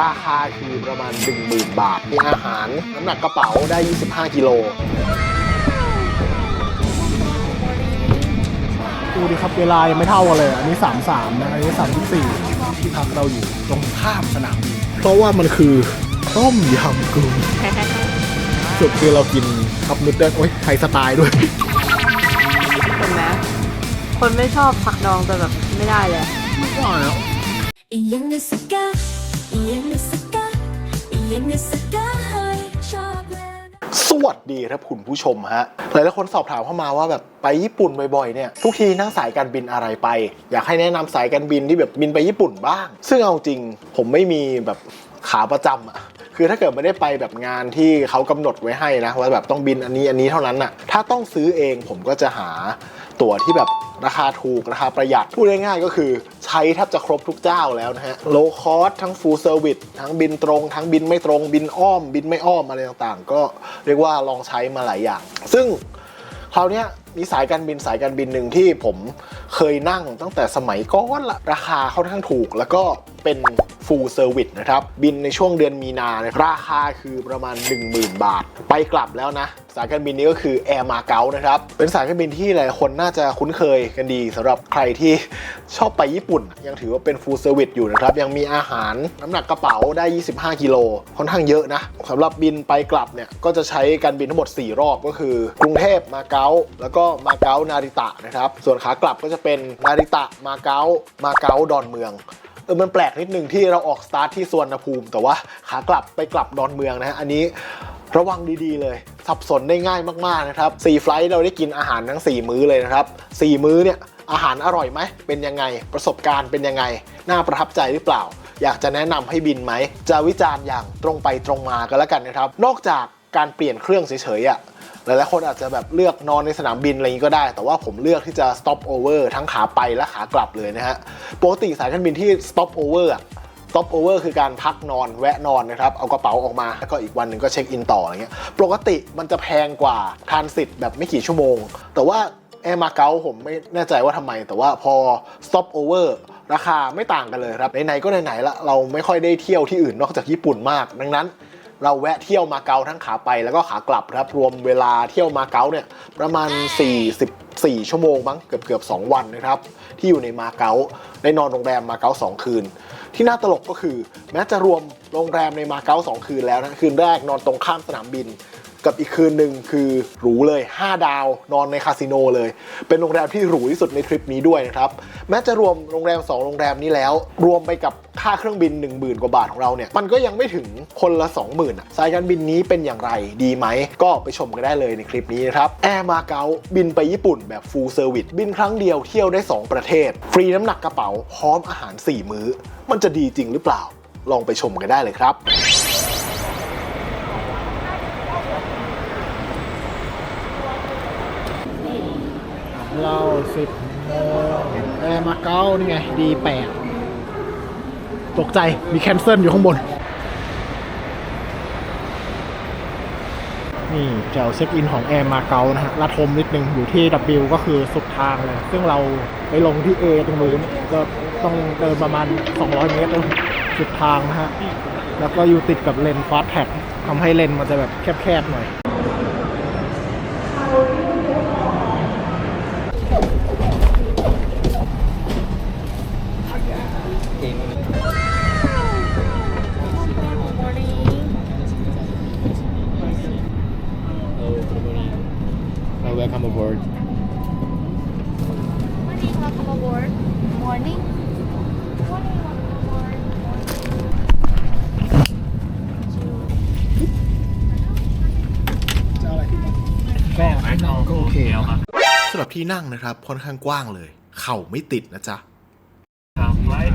ราคาคือประมาณ 10,000 บาท มีอาหาร น้ำหนักกระเป๋าได้ 25 กิโล ดูดิครับเวลายังไม่เท่ากันเลยอันนี้ 33 นะ อันนี้ 34 ที่พักเราอยู่ตรงข้ามสนามบินเพราะว่ามันคือต้มยำกุ้งสุดคือเรากินคับนุดเดิลโอ้ยไทยสไตล์ด้วย เห็นไหมคนไม่ชอบผักดองแต่แบบไม่ได้เลยอียังนึกสกา อียังนึกสกาอียังนึกสกาให้ชอบแล้ว สวัสดีครับคุณผู้ชมฮะ หลายๆคนสอบถามเข้ามาว่าแบบไปญี่ปุ่นบ่อยๆเนี่ยทุกทีนั่งสายการบินอะไรไป อยากให้แนะนำสายการบินที่แบบบินไปญี่ปุ่นบ้าง ซึ่งเอาจริง ผมไม่มีแบบขาประจำอะคือถ้าเกิดไม่ได้ไปแบบงานที่เขากำหนดไว้ให้นะว่าแบบต้องบินอันนี้อันนี้เท่านั้นน่ะถ้าต้องซื้อเองผมก็จะหา ตั๋วที่แบบราคาถูก ราคาประหยัด พูดง่ายๆก็คือใช้แทบจะครบทุกเจ้าแล้วนะฮะ low cost ทั้ง full service ทั้งบินตรง ทั้งบินไม่ตรง บินอ้อม บินไม่อ้อมอะไรต่างๆ ก็เรียกว่าลองใช้มาหลายอย่าง ซึ่งคราวนี้มีสายการบินสายการบินหนึ่งที่ผมเคยนั่งตั้งแต่สมัยก่อนละราคาค่อนข้างถูก แล้วก็เป็น full service นะครับ บินในช่วงเดือนมีนาเนี่ยราคาคือประมาณ 10,000 บาท ไปกลับแล้วนะ สายการบินนี้ก็คือ Air m a g a u นะครับ เป็นสายการบินที่หลายคนน่าจะคุ้นเคยกันดีสำหรับใครที่ชอบไปญี่ปุ่น ยังถือว่าเป็น full service อยู่นะครับ ยังมีอาหารน้ำหนักกระเป๋าได้ 25 กิโลค่อนข้างเยอะนะสำหรับบินไปกลับเนี่ยก็จะใช้การบินทั้งหมด 4 รอบก็คือ กรุงเทพมาเก๊าแล้วก็มาเก๊านาริตะนะครับส่วนขากลับก็จะเป็นนาริตะมาเก๊ามาเก๊าดอนเมือง เออมันแปลกนิดนึงที่เราออกสตาร์ทที่สวนภูมิ แต่ว่าขากลับไปกลับดอนเมืองนะฮะอันนี้ระวังดีๆเลย สับสนได้ง่ายมากๆนะครับ4ไฟล์เราได้กินอาหารทั้ง 4 มื้อเลยนะครับ 4 มื้อเนี่ยอาหารอร่อยไหม เป็นยังไง ประสบการณ์เป็นยังไง น่าประทับใจหรือเปล่า อยากจะแนะนำให้บินไหม จะวิจารณ์อย่างตรงไปตรงมากันแล้วกันนะครับ นอกจากการเปลี่ยนเครื่องเฉยๆอะ หลายๆคนอาจจะแบบเลือกนอนในสนามบินอะไรอย่างนี้ก็ได้ แต่ว่าผมเลือกที่จะ stop over ทั้งขาไปและขากลับเลยนะฮะปกติสายการบินที่ stop over อะ stop over คือการพักนอนแวะนอนนะครับ เอากระเป๋าออกมา แล้วก็อีกวันหนึ่งก็เช็คอินต่ออะไรเงี้ยปกติมันจะแพงกว่าทานสิทธิ์แบบไม่กี่ชั่วโมง แต่ว่าแอร์มาเก๊าผมไม่แน่ใจว่าทำไม แต่ว่าพอ stop over ราคาไม่ต่างกันเลยครับไหนๆก็ไหนๆละเราไม่ค่อยได้เที่ยวที่อื่นนอกจากญี่ปุ่นมาก ดังนั้น เราแวะเที่ยวมาเก๊าทั้งขาไปแล้วก็ขากลับครับรวมเวลาเที่ยวมาเก๊าเนี่ยประมาณ 44 ชั่วโมงมั้งเกือบเกือบ2วันนะครับที่อยู่ในมาเก๊าได้นอนโรงแรมมาเก๊า2คืน ที่น่าตลกก็คือ แม้จะรวมโรงแรมในมาเก๊า2คืนแล้วนะคืนแรกนอนตรงข้ามสนามบิน กับอีกคืนหนึ่งคือหรูเลย 5 ดาวนอนในคาสิโนเลย เป็นโรงแรมที่หรูที่สุดในทริปนี้ด้วยนะครับ แม้จะรวมโรงแรม 2 โรงแรมนี้แล้ว รวมไปกับค่าเครื่องบิน 1 0,000 กว่าบาทของเราเนี่ย มันก็ยังไม่ถึงคนละ 20,000อะสายการบินนี้เป็นอย่างไรดีไหม ก็ไปชมกันได้เลยในคลิปนี้นะครับแอร์มาเก๊าบินไปญี่ปุ่นแบบ full service บินครั้งเดียวเที่ยวได้ 2 ประเทศ ฟรีน้ำหนักกระเป๋าพร้อมอาหาร 4 มื้อ มันจะดีจริงหรือเปล่า ลองไปชมกันได้เลยครับ เรา สิบโมงแอร์มาเก๊านี่ไงดีแปดตกใจมีแคนเซิลอยู่ข้างบน นี่แถวเช็คอินของแอร์มาเก๊านะฮะละทมนิดนึงอยู่ที่ W ก็คือสุดทางเลย ซึ่งเราไปลงที่ A ตรงนู้นก็ต้องเดินประมาณ 200 เมตรสุดทางนะฮะ แล้วก็อยู่ติดกับเลนฟาสแท็กทำให้เลนมันจะแบบแคบๆหน่อย ที่นั่งนะครับ ค่อนข้างกว้างเลย เข่าไม่ติดนะจ๊ะ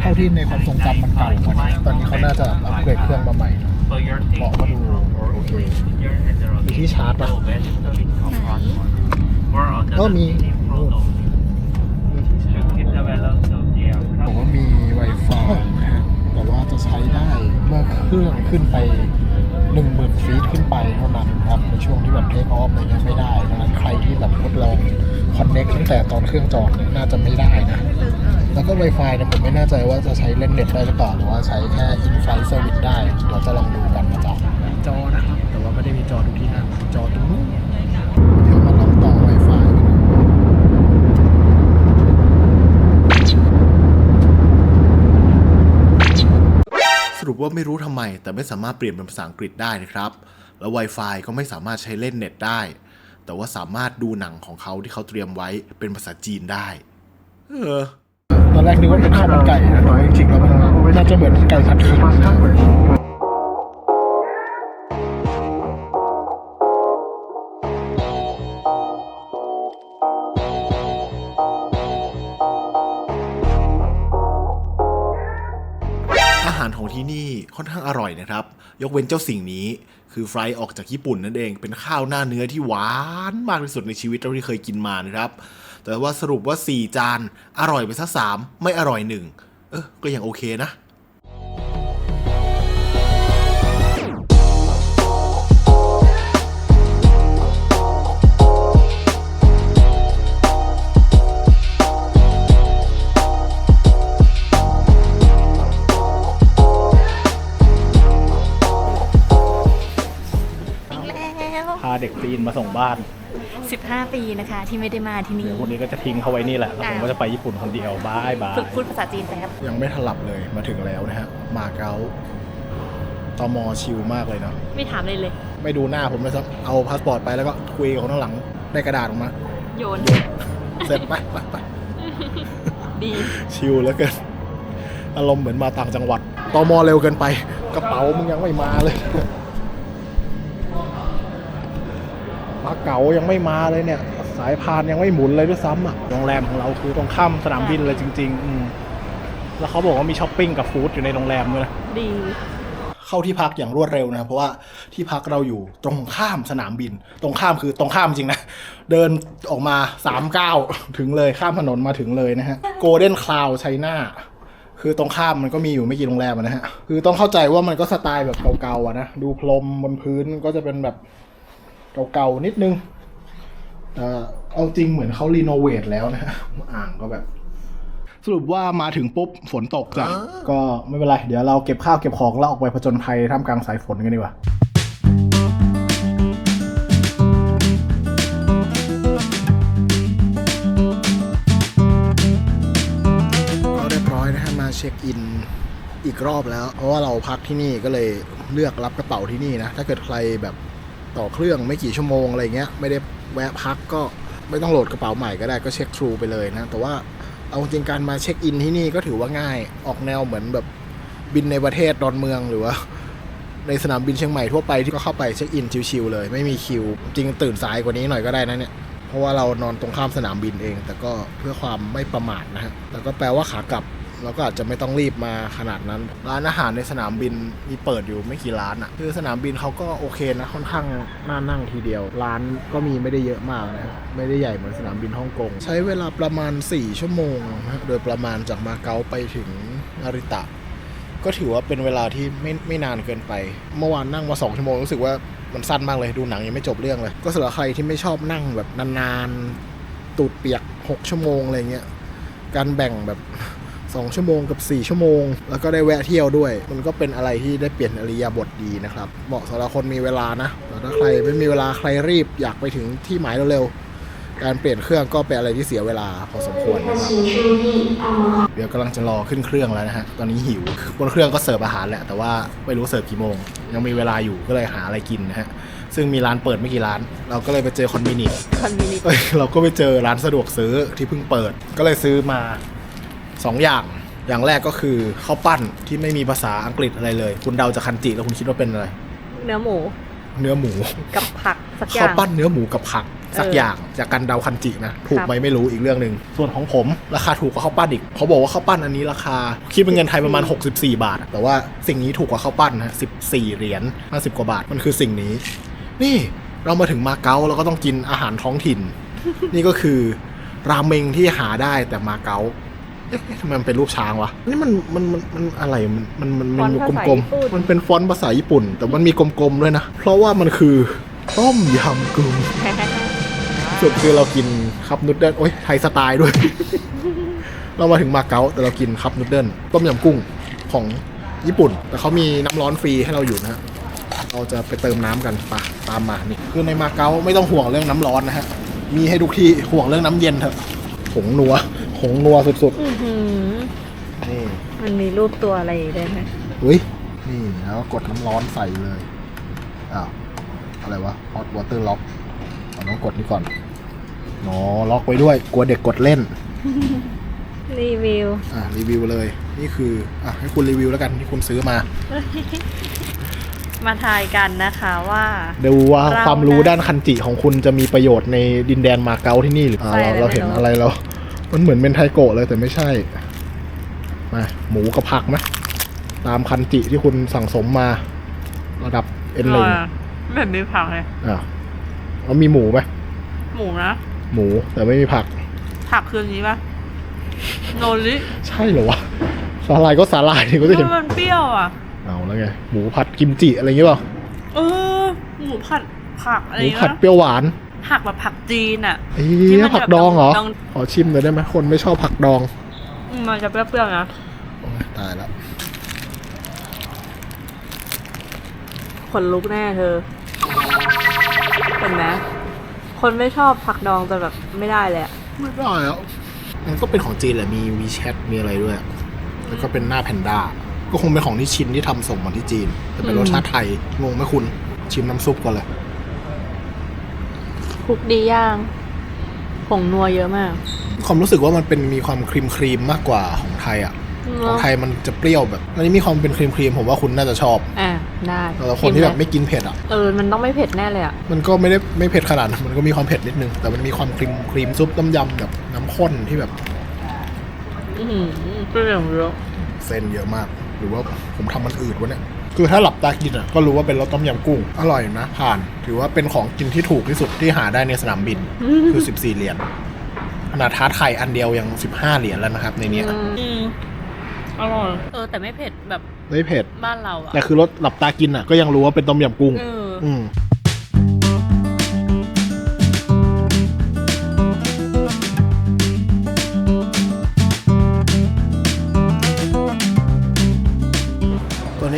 เท่าที่ในความทรงจำมันเก่ากว่านี้ตอนนี้เขาน่าจะอัปเกรดเครื่องมาใหม่นะเบาะก็ดูโอเคมีที่ชาร์จปะก็มีนู่นบอกว่ามี Wi-Fi นะฮะแต่ว่าจะใช้ได้เมื่อเครื่องขึ้นไป 1 0,000ฟีตขึ้นไปเท่านั้นครับในช่วงที่แบบเทคออฟอะไรเงี้ยไม่ได้เพดัะนั้นใครที่แบบทดลองคอนเน็กตั้งแต่ตอนเครื่องจอดน่าจะไม่ได้นะแล้วก็ Wi-Fi นะผมไม่แน่ใจว่าจะใช้เล่นเน็ตได้หรือเปล่าหรือว่าใช้แค่อินไฟเซอร์วิสได้ เดี๋ยวจะลองดูกันนะจ๊ะจอนะครับ แต่ว่าไม่ได้มีจอทุกที่นั่งจอตรงนู้น ว่าไม่รู้ทำไม แต่ไม่สามารถเปลี่ยนเป็นภาษาอังกฤษได้นะครับ แล้ว Wi-Fi ก็ไม่สามารถใช้เล่นเน็ตได้ แต่ว่าสามารถดูหนังของเขาที่เขาเตรียมไว้เป็นภาษาจีนได้ เออ ตอนแรกนึกว่าเป็นข้าวมันไก่นะแต่จริงๆแล้วมันน่าจะเหมือนไก่ผัดขิง ยกเว้นเจ้าสิ่งนี้ คือไฟล์ออกจากญี่ปุ่นนั่นเอง เป็นข้าวหน้าเนื้อที่หวานมากที่สุดในชีวิตเท่าที่เคยกินมานะครับ แต่ว่าสรุปว่า 4 จาน อร่อยไปสักสามไม่อร่อยหนึ่งเออก็ยังโอเคนะ มาส่งบ้าน 15 ปีนะคะ ที่ไม่ได้มาที่นี่เดี๋ยวพวกนี้ก็จะทิ้งเขาไว้นี่แหละแล้วผมก็จะไปญี่ปุ่นคนเดียวบายบายฝึกพูดภาษาจีนแป๊บยังไม่ถลับเลยมาถึงแล้วนะฮะมาเก๊าตมชิลมากเลยเนาะไม่ถามเลยเลย ไม่ดูหน้าผมเลยครับเอาพาสปอร์ตไปแล้วก็คุยกับคนข้างหลังได้กระดาษออกมา โยน เสร็จไปไปไปดีชิลแล้วเกินอารมณ์เหมือนมาต่างจังหวัดตมเร็วเกินไป กระเป๋ามึงยังไม่มาเลยาเก๋ายังไม่มาเลยเนี่ย สายพานยังไม่หมุนเลยด้วยซ้ำอะโรงแรมของเราคือตรงข้ามสนามบินเลยจริง ๆ อืมแล้วเขาบอกว่ามีช้อปปิ้งกับฟู้ดอยู่ในโรงแรมด้วยนะดี เข้าที่พักอย่างรวดเร็วนะครับเพราะว่าที่พักเราอยู่ตรงข้ามสนามบิน ตรงข้ามคือตรงข้ามจริงนะ เดินออกมาสามก้าวถึงเลยข้ามถนนมาถึงเลยนะฮะโกลเด้นคลาวไชน่าคือตรงข้ามมันก็มีอยู่ไม่กี่โรงแรมอะนะฮะ คือต้องเข้าใจว่ามันก็สไตล์แบบเก่าๆอะนะ ดูพรมบนพื้นก็จะเป็นแบบ เก่าๆนิดนึงแต่เอาจริงเหมือนเขารีโนเวทแล้วนะฮะอ่างก็แบบ สรุปว่ามาถึงปุ๊บฝนตกจ้ะก็ไม่เป็นไร เดี๋ยวเราเก็บข้าวเก็บของแล้วออกไปผจญภัยท่ามกลางสายฝนกันดีกว่าก็เรียบร้อยนะฮะมาเช็คอินอีกรอบแล้ว เพราะว่าเราพักที่นี่ก็เลยเลือกรับกระเป๋าที่นี่นะ ถ้าเกิดใครแบบ ต่อเครื่องไม่กี่ชั่วโมงอะไรเงี้ยไม่ได้แวะพักก็ไม่ต้องโหลดกระเป๋าใหม่ก็ได้ก็เช็คทรูไปเลยนะแต่ว่าเอาจริงการมาเช็คอินที่นี่ก็ถือว่าง่ายออกแนวเหมือนแบบบินในประเทศดอนเมืองหรือว่าในสนามบินเชียงใหม่ทั่วไปที่ก็เข้าไปเช็คอินชิวๆเลย ไม่มีคิว จริงตื่นสายกว่านี้หน่อยก็ได้นะเนี่ยเพราะว่าเรานอนตรงข้ามสนามบินเอง แต่ก็เพื่อความไม่ประมาทนะฮะแล้วก็แปลว่าขากลับ เราก็อาจจะไม่ต้องรีบมาขนาดนั้น ร้านอาหารในสนามบินมีเปิดอยู่ไม่กี่ร้านอะคือสนามบินเขาก็โอเคนะค่อนข้างน่านั่งทีเดียว ร้านก็มีไม่ได้เยอะมากนะไม่ได้ใหญ่เหมือนสนามบินฮ่องกงใช้เวลาประมาณ 4 ชั่วโมงนะโดยประมาณจากมาเก๊าไปถึงนาริตะ ก็ถือว่าเป็นเวลาที่ไม่ไม่นานเกินไป เมื่อวานนั่งมาสองชั่วโมงรู้สึกว่ามันสั้นมากเลยดูหนังยังไม่จบเรื่องเลย ก็สำหรับใครที่ไม่ชอบนั่งแบบนานๆตูดเปียก 6 ชั่วโมงอะไรเงี้ยการแบ่งแบบ 2 ชั่วโมงกับ 4 ชั่วโมง แล้วก็ได้แวะเที่ยวด้วย มันก็เป็นอะไรที่ได้เปลี่ยนอริยาบทดีนะครับ เหมาะสำหรับคนมีเวลานะแต่ถ้าใครไม่มีเวลาใครรีบอยากไปถึงที่หมายเร็วๆ การเปลี่ยนเครื่องก็เป็นอะไรที่เสียเวลาพอสมควรนะครับเดี๋ยวกำลังจะรอขึ้นเครื่องแล้วนะฮะ ตอนนี้หิว บนเครื่องก็เสิร์ฟอาหารแหละ แต่ว่าไม่รู้เสิร์ฟกี่โมง ยังมีเวลาอยู่ก็เลยหาอะไรกินนะฮะ ซึ่งมีร้านเปิดไม่กี่ร้าน เราก็เลยไปเจอคอนมินิคอนมินิเอ้ยเราก็ไปเจอร้านสะดวกซื้อที่เพิ่งเปิด ก็เลยซื้อมา สองอย่าง อย่างแรกก็คือข้าวปั้นที่ไม่มีภาษาอังกฤษอะไรเลย คุณเดาจากคันจิแล้วคุณคิดว่าเป็นอะไร เนื้อหมูเนื้อหมูกับผักสักอข้าวย่างปั้นเนื้อหมูกับผักสักเออออย่างจากการเดาคันจินะถูกครับไหมไม่รู้อีกเรื่องหนึ่งส่วนของผม ราคาถูกกว่าข้าวปั้นอีกเขาบอกว่าข้าวปั้นอันนี้ราคาคิดเป็นเงินไทยประมาณ 64 บาท แต่ว่าสิ่งนี้ถูกกว่าข้าวปั้นนะ14 เหรียญ50 กว่าบาทมันคือสิ่งนี้ นี่เรามาถึงมาเก๊าเราก็ต้องกินอาหารท้องถิ่น นี่ก็คือราเมงที่หาได้แต่มาเก๊า เอ๊ะทำไมมันเป็นรูปช้างวะ นี่มันมันมันมันอะไร มันมันมันมันมีกลมๆมันเป็นฟอนต์ภาษาญี่ปุ่น แต่มันมีกลมๆด้วยนะ เพราะว่ามันคือต้มยำกุ้งสุดคือเรากินคัพนูดเดิลโอ้ยไทยสไตล์ด้วย เรามาถึงมาเก๊าแต่เรากินคัพนูดเดิลต้มยำกุ้งของญี่ปุ่น แต่เขามีน้ำร้อนฟรีให้เราอยู่นะฮะ เราจะไปเติมน้ำกันปะตามมานี่คือในมาเก๊าไม่ต้องห่วงเรื่องน้ำร้อนนะฮะ มีให้ทุกที่ห่วงเรื่องน้ำเย็นเถอะผงนัว ผงนัวสุดอื้อหือๆ นี่มันมีรูปตัวอะไรด้วยนะเฮ้ยมีนี่แล้วก็กดน้ำร้อนใส่เลย อ้าว อะไรวะ hot water lock เราต้องกดนี่ก่อนอ๋อล็อกไว้ด้วย กลัวเด็กกดเล่น รีวิว อะรีวิวเลย นี่คือ อะให้คุณรีวิวแล้วกันที่คุณซื้อมา มาทายกันนะคะว่า ดูว่าเราความรู้นะด้านคันจิของคุณจะมีประโยชน์ในดินแดนมาเก๊าที่นี่หรือเปล่าใช่เราเลยเราเห็นไม่รู้ อะไรเรา มันเหมือนเป็นไทโกะเลยแต่ไม่ใช่ มาหมูกับผักไหมตามคันจิที่คุณสั่งสมมา ระดับเอ็นหนึ่งแบบมีผักเลยอะแล้วมีหมูไหมหมูนะ หมูแต่ไม่มีผัก ผักคืนนี้ปะโนริใช่เหรอวะสาลายก็สาลายนี่ก็จะเห็นมันเปรี้ยวอะเอาแล้วไงหมูผัดกิมจิอะไรอย่างเงี้ยเปล่าเออหมูผัดผักอะไรหมูเงี้ผัดยเปรี้ยวหวาน ผักแบบผักจีนอะเอ๊ที่มัะนผักดองเหรอดองขอชิมหน่อยได้ไหมคนไม่ชอบผักดองอืมมันจะเปรี้ยวๆนะโอ้ยตายแล้วขนลุกแน่เธอเห็นไหมคนไม่ชอบผักดองแต่แบบไม่ได้เลยอะไม่ได้แล้วมันก็เป็นของจีนแหละมี WeChat มีอะไรด้วย แล้วก็เป็นหน้าแพนด้าก็คงเป็นของที่ชินที่ทำส่งมาที่จีน แต่เป็นรสชาติไทยงงไหมคุณชิมน้ำซุปก่อนเลย คลุกดีย่างผงนัวเยอะมาก ความรู้สึกว่ามันเป็นมีความครีมครีมๆมากกว่าของไทยอะของไทยมันจะเปรี้ยวแบบอันนี้มีความเป็นครีมครีมๆผมว่าคุณน่าจะชอบ อะได้แต่คนที่แบบไม่กินเผ็ดอะเออมันต้องไม่เผ็ดแน่เลยอะมันก็ไม่ได้ไม่เผ็ดขนาดนั้นมันก็มีความเผ็ดนิดนึงแต่มันมีความครีมครีมซุปต้มยำแบบน้ำข้นที่แบบอือหือเปรี้ยวเยอะเส้นเยอะมาก หรือว่าผมทำมันอืดวะเนี่ย คือถ้าหลับตากินอะก็รู้ว่าเป็นรสต้มยำกุ้ง อร่อยนะผ่าน ถือว่าเป็นของกินที่ถูกที่สุดที่หาได้ในสนามบิน คือ 14 เหรียญขนาดทาร์ตไข่อันเดียวยัง 15 เหรียญแล้วนะครับ ในเนี้ยอืมอร่อยเออแต่ไม่เผ็ดแบบไม่เผ็ดบ้านเราอะแต่คือรสหลับตากินอะก็ยังรู้ว่าเป็นต้มยำกุ้งเอออืม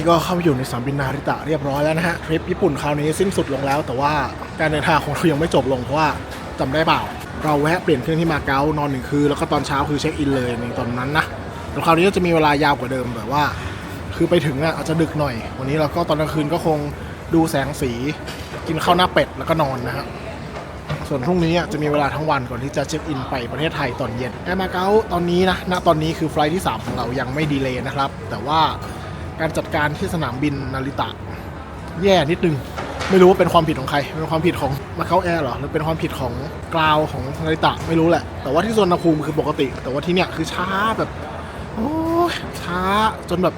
นี้ก็เข้าไปอยู่ในสนามบินนาริตะเรียบร้อยแล้วนะฮะทริปญี่ปุ่นคราวนี้สิ้นสุดลงแล้ว แต่ว่าการเดินทางของเรายังไม่จบลงเพราะว่าจำได้เปล่า เราแวะเปลี่ยนเครื่องที่มาเก๊านอนหนึ่งคืนแล้วก็ตอนเช้าคือเช็คอินเลยในตอนนั้นนะแต่คราวนี้ก็จะมีเวลายาวกว่าเดิมแบบว่า คือไปถึงอะอาจจะดึกหน่อย วันนี้เราก็ตอนกลางคืนก็คงดูแสงสี กินข้าวหน้าเป็ดแล้วก็นอนนะฮะส่วนพรุ่งนี้จะมีเวลาทั้งวันก่อนที่จะเช็คอินไปประเทศไทยตอนเย็นแอร์มาเก๊าตอนนี้นะณตอนนี้คือไฟล์ที่ 3 ของเรายังไม่ดีเลย์นะครับ แต่ว่า การจัดการที่สนามบินนาริตะ แย่นิดนึง ไม่รู้ว่าเป็นความผิดของใคร เป็นความผิดของมาเก๊าแอร์หรอ หรือเป็นความผิดของกราวของนาริตะไม่รู้แหละ แต่ว่าที่สวนภูมิคือปกติ แต่ว่าที่เนี่ยคือช้าแบบโอ้ช้าจนแบบ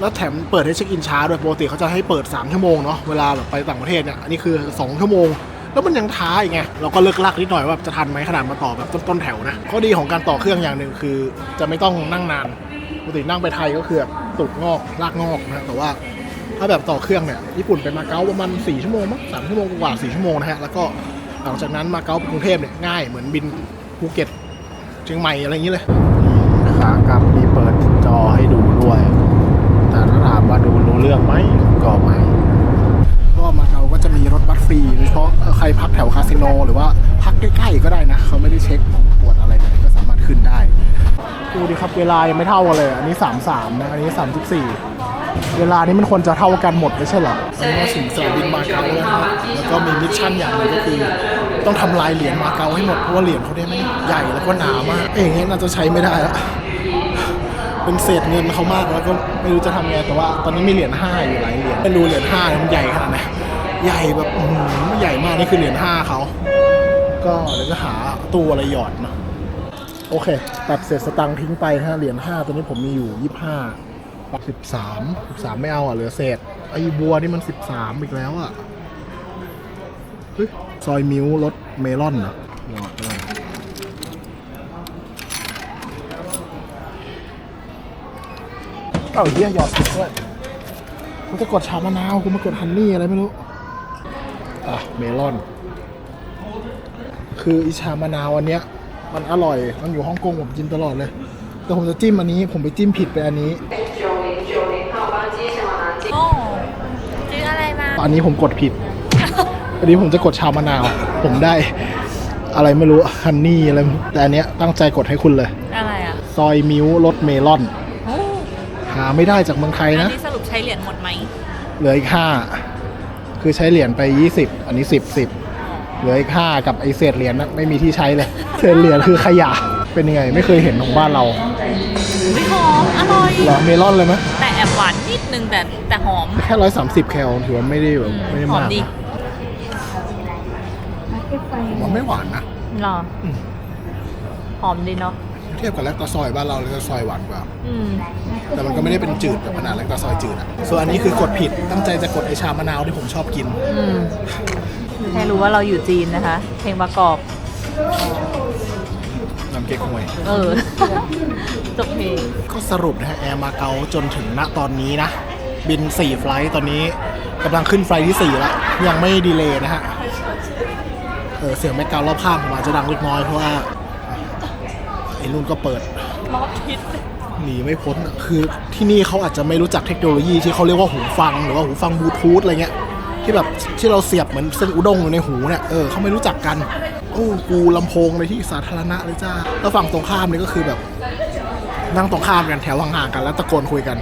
แล้วแถมเปิดให้เช็คอินช้าด้วยปกติเขาจะให้เปิด 3 ชั่วโมงเนาะเวลาแบบไปต่างประเทศเนี่ยอันนี้คือ 2 ชั่วโมง แล้วมันยังท้าอีกไงเราก็เลิกลักนิดหน่อยว่าจะทันไหมขนาดมาต่อแบบต้นๆแถวนะข้อดีของการต่อเครื่องอย่างหนึ่งคือ จะไม่ต้องนั่งนาน ปกตินั่งไปไทยก็คือแบบตุกงอกลากงอกนะแต่ว่าถ้าแบบต่อเครื่องเนี่ยญี่ปุ่นไปมาเก๊าประมาณ4ชั่วโมงมั้งสามชั่วโมงกว่า4ชั่วโมงนะฮะแล้วก็หลังจากนั้นมาเก๊าไปกรุงเทพเนี่ยง่ายเหมือนบินภูเก็ตเชียงใหม่อะไรอย่างนี้เลยขากลับมีเปิดจอให้ดูด้วย แต่ถ้าถามว่าดูรู้เรื่องไหมก็ไม่ก็มาเก๊าก็จะมีรถบัสฟรีโดยเฉพาะใครพักแถวคาสิโน หรือว่าพักใกล้ๆก็ได้นะเขาไม่ได้เช็ ดูดิครับเวลายังไม่เท่ากันเลย อันนี้ 33 นะ อันนี้ 34 เวลานี้มันควรจะเท่ากันหมดไม่ใช่เหรออันนี้มาถึงสนามบินมาเก๊าแล้วนะครับแล้วก็มีมิชชั่นอย่างหนึ่งก็คือ ต้องทำลายเหรียญมาเก๊าให้หมด เพราะว่าเหรียญเขาได้ไม่ใหญ่แล้วก็หนามาก เอ้ยอย่างงี้น่าจะใช้ไม่ได้ล้วเป็นเศษเงินเขามากแล้วก็ไม่รู้จะทำไงแต่ว่า ตอนนี้มีเหรียญห้าอยู่หลายเหรียญไม่รู้เหรียญห้ามันใหญ่ขนาดไหนใหญ่แบบอือหือใหญ่มากนี่คือเหรียญห้าเขาก็เดี๋ยวจะหาตู้อะไรหยอดเนอะ โอเคตัดเศษสตังค์ทิ้งไปนะฮะเหรียญห้าตัวนี้ผมมีอยู่ยี่ห้าสิบสามสิบสามไม่เอาอะเหลือเศษไอ้บัวนี่มันสิบสามอีกแล้วอะเฮ้ยซอยมิวรสเมลอนเหรอหยอดไปเลยเอ้าเฮียหยอดผิดด้วยกูจะกดชามะนาวกูมากดฮันนี่อะไรไม่รู้ อะ เมลอน คืออีชามะนาวอันเนี้ย มันอร่อย มันอยู่ฮ่องกงผมกินตลอดเลย แต่ผมจะจิ้มอันนี้ ผมไปจิ้มผิดไปอันนี้ โอ้ซื้ออะไรมา อันนี้ผมกดผิด อันนี้ผมจะกดชามะนาว ผมได้ อะไรไม่รู้ฮันนี่อะไรไม่รู้แต่อันเนี้ยตั้งใจกดให้คุณเลย อะไรอะซอยมิวรสเมลอน โอ้หาไม่ได้จากเมืองไทยอันนะ นี้สรุปใช้เหรียญหมดไหม เหลืออีกห้า คือใช้เหรียญไปยี่สิบอันนี้สิบสิบ เหลืออีกห้ากับไอเศษเหรียญนะไม่มีที่ใช้เลย เศษเหรียญคือขยะ เป็นยังไง ไม่เคยเห็นของบ้านเราไม่หอม อร่อย เหรอเมลอนเลยไหมแต่แอบหวานนิดนึงแต่แต่หอม แค่ร้อยสามสิบแคลถือว่าไม่ได้แบบไม่ได้หอมมากดีนะผมว่าไม่หวานนะ หรออม หอมดีเนาะเทียบกับแลคตาซอยบ้านเราแลคตาซอยหวานกว่า อืม แต่มันก็ไม่ได้เป็นจืดแบบขนาดแลคตาซอยจืดอะส่วนอันนี้คือกดผิดตั้งใจจะกดไอชามะนาวที่ผมชอบกิน อืม ให้รู้ว่าเราอยู่จีนนะคะ เพลงประกอบ น้ำเก๊กฮวย เออ จบเพลง ก็สรุปนะฮะแอร์มาเก๊าจนถึงณตอนนี้นะ บิน 4 ไฟลท์ตอนนี้กำลังขึ้นไฟลท์ที่4แล้วยังไม่ดีเลย์นะฮะ เออเสียงแม็กกราวด์รอบข้างผมอาจจะดังเล็กน้อยเพราะว่าไอ้รุ่นก็เปิด รอบทิศหนีไม่พ้นอะคือที่นี่เขาอาจจะไม่รู้จักเทคโนโลยีที่เขาเรียกว่าหูฟังหรือว่าหูฟังบลูทูธอะไรเงี้ย ที่แบบที่เราเสียบเหมือนเส้นอุด้งอยู่ในหูเนี่ยเออเขาไม่รู้จักกัน โอ้กูลำโพงในที่สาธารณะเลยจ้าแล้วฝั่งตรงข้ามนี่ก็คือแบบ นั่งตรงข้ามกันแถวห่างๆกันแล้วตะโกนคุยกัน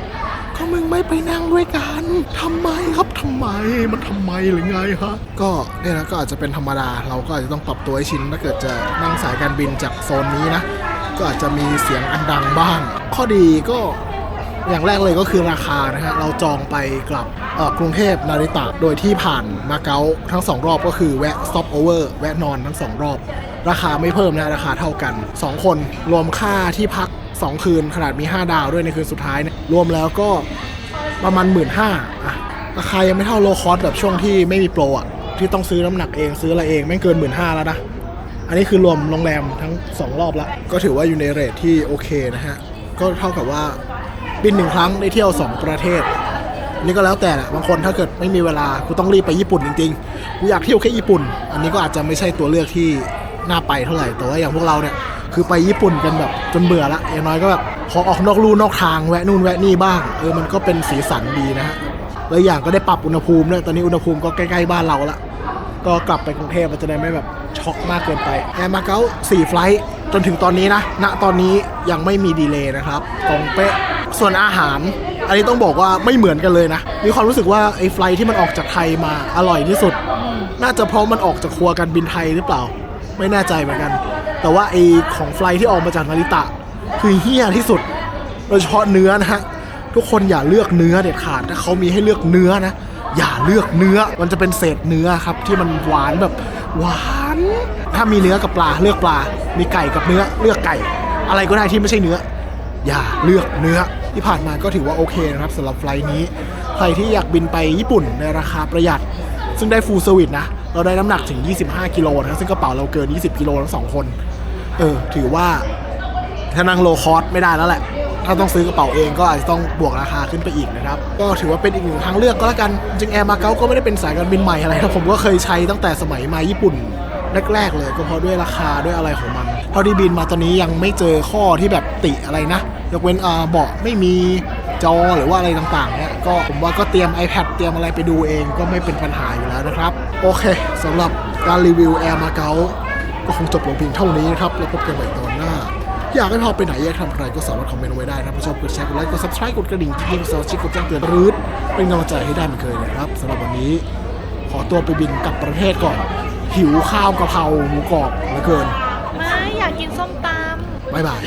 ก็มึงไม่ไปนั่งด้วยกันทำไมครับทำไมมันทำไมหรือไงฮะก็เนี่ยนะก็อาจจะเป็นธรรมดา เราก็อาจจะต้องปรับตัวให้ชินถ้าเกิดจะนั่งสายการบินจากโซนนี้นะก็อาจจะมีเสียงอันดังบ้าง ข้อดีก็ อย่างแรกเลยก็คือราคานะฮะเราจองไปกลับกรุงเทพนาริตะโดยที่ผ่านมาเก๊าทั้งสองรอบก็คือแวะ stop over แวะนอนทั้งสองรอบ ราคาไม่เพิ่มนะราคาเท่ากัน 2 คนรวมค่าที่พัก 2 คืนขนาดมี 5 ดาวด้วยในคืนสุดท้ายเนี่ยรวมแล้วก็ประมาณ 1 5ื่นอะราคายังไม่เท่าโลคอสแบบช่วงที่ไม่มีโปรอะที่ต้องซื้อน้ำหนักเองซื้ออะไรเองไม่เกิน 1 5ื่นห้าแล้วนะอันนี้คือรวมโรงแรมทั้ง 2 รอบละก็ถือว่าอยู่ในเรทที่โอเคนะฮะก็เท่ากับว่า บินหนึ่งครั้งได้เที่ยว 2 ประเทศ นี่ก็แล้วแต่แหละบางคนถ้าเกิดไม่มีเวลากูต้องรีบไปญี่ปุ่นจริงๆกูอยากเที่ยวแค่ญี่ปุ่น อันนี้ก็อาจจะไม่ใช่ตัวเลือกที่น่าไปเท่าไหร่แต่ว่าอย่างพวกเราเนี่ยคือไปญี่ปุ่นกันแบบจนเบื่อละอย่างน้อยก็แบบพอออกนอกลู่นอกทางแวะนู่นแวะนี่บ้างเออมันก็เป็นสีสันดีนะฮะแล้วอย่างก็ได้ปรับอุณหภูมิด้วยตอนนี้อุณหภูมิก็ใกล้ๆบ้านเราละก็กลับไปกรุงเทพมันจะได้ไม่แบบช็อกมากเกินไปแอร์มาเก๊า4ไฟลท์จนถึงตอนนี้นะ ณ ตอนนี้ยังไม่มีดีเลย์นะครับ ตรงเป๊ะ ส่วนอาหาร อันนี้ต้องบอกว่าไม่เหมือนกันเลยนะ มีความรู้สึกว่าไอ้ไฟลท์ที่มันออกจากไทยมาอร่อยที่สุด น่าจะเพราะมันออกจากครัวการบินไทยหรือเปล่า ไม่แน่ใจเหมือนกัน แต่ว่าไอ้ของไฟลท์ที่ออกมาจากนาริตะ คือเฮี้ยที่สุด โดยเฉพาะเนื้อนะฮะ ทุกคนอย่าเลือกเนื้อเด็ดขาดถ้าเขามีให้เลือกเนื้อนะ อย่าเลือกเนื้อ มันจะเป็นเศษเนื้อครับที่มันหวานแบบหวาน ถ้ามีเนื้อกับปลาเลือกปลา มีไก่กับเนื้อเลือกไก่ อะไรก็ได้ที่ไม่ใช่เนื้อ อย่าเลือกเนื้อ ที่ผ่านมาก็ถือว่าโอเคนะครับสำหรับไฟล์นี้ ใครที่อยากบินไปญี่ปุ่นในราคาประหยัด ซึ่งได้ฟูลเซอร์วิสนะ เราได้น้ำหนักถึง 25 กิโลนะซึ่งกระเป๋าเราเกิน 20 กิโลทั้งสองคน เออ ถือว่าถ้านั่งโลคอสไม่ได้แล้วแหละ ถ้าต้องซื้อกระเป๋าเองก็อาจจะต้องบวกราคาขึ้นไปอีกนะครับ ก็ถือว่าเป็นอีกหนึ่งทางเลือกก็แล้วกัน จริงแอร์มาเก๊าก็ไม่ได้เป็นสายการบินใหม่อะไรนะผมก็เคยใช้ตั้งแต่สมัยมาญี่ปุ่นแรกๆเลยก็เพราะด้วยราคาด้วยอะไรของมัน เท่าที่บินมาตอนนี้ยังไม่เจอข้อที่แบบติอะไรนะ ยกเว้นอ่าเบาะไม่มีจอหรือว่าอะไรต่างๆเนี่ยก็ผมว่าก็เตรียม iPad เตรียมอะไรไปดูเองก็ไม่เป็นปัญหาอยู่แล้วนะครับ โอเคสำหรับการรีวิวแอร์มาเก๊าก็คงจบลงเพียงเท่านี้นะครับ แล้วพบกันใหม่ตอนหน้า อยากให้พาไปไหนอยากทำอะไรก็สามารถคอมเมนต์ไว้ได้นะครับผู้ชมกดแชร์กดไลค์กด subscribe กดกระดิ่งที่กดสมาชิกกดแจ้งเตือนรื้ดเป็นกำลังใจให้ได้เหมือนเคยนะครับสำหรับวันนี้ ขอตัวไปบินกลับประเทศก่อน หิวข้าวกะเพราหมูกรอบเหลือเกินไม่อยากกิน ส้มตำบ๊ายบาย